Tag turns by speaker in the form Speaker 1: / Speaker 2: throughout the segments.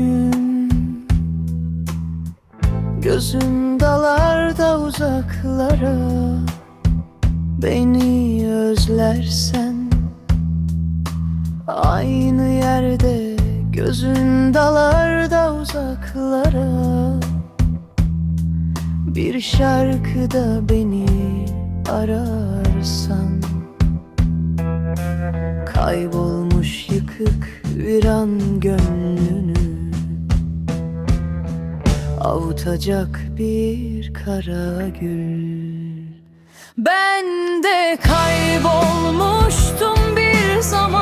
Speaker 1: gün. Gözüm dalarda uzaklara. Beni özlersen. Aynı yerde gözün dalarda uzaklara. Bir şarkıda beni ararsan. Kaybolmuş yıkık viran gönlünü Avutacak bir kara gül. Ben de kaybolmuştum bir zamanlar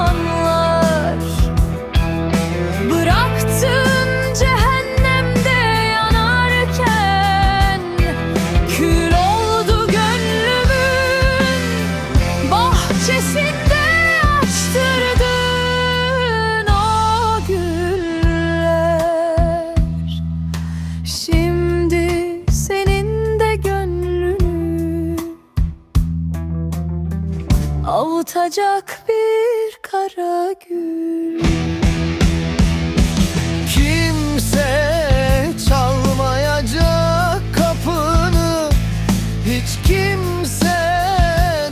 Speaker 1: Avutacak bir kara gül.
Speaker 2: Kimse çalmayacak kapını Hiç kimse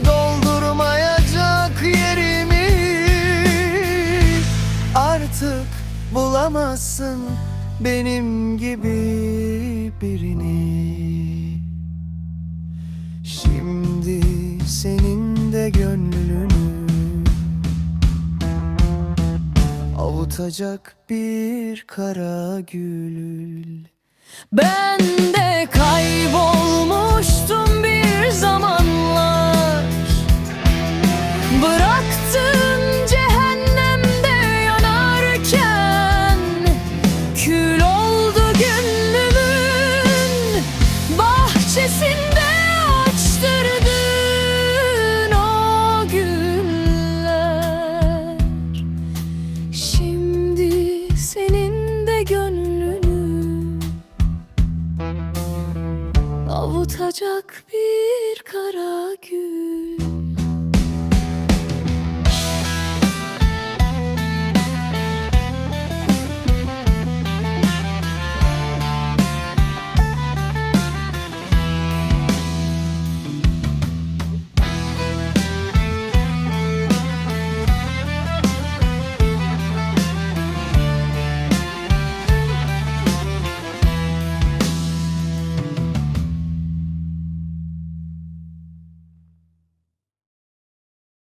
Speaker 2: doldurmayacak yerimi. Artık bulamazsın benim gibi birini Avutacak bir kara gül
Speaker 1: Ben de kaybolmuştum bir zamanlar gönlünü Avutacak bir kara gül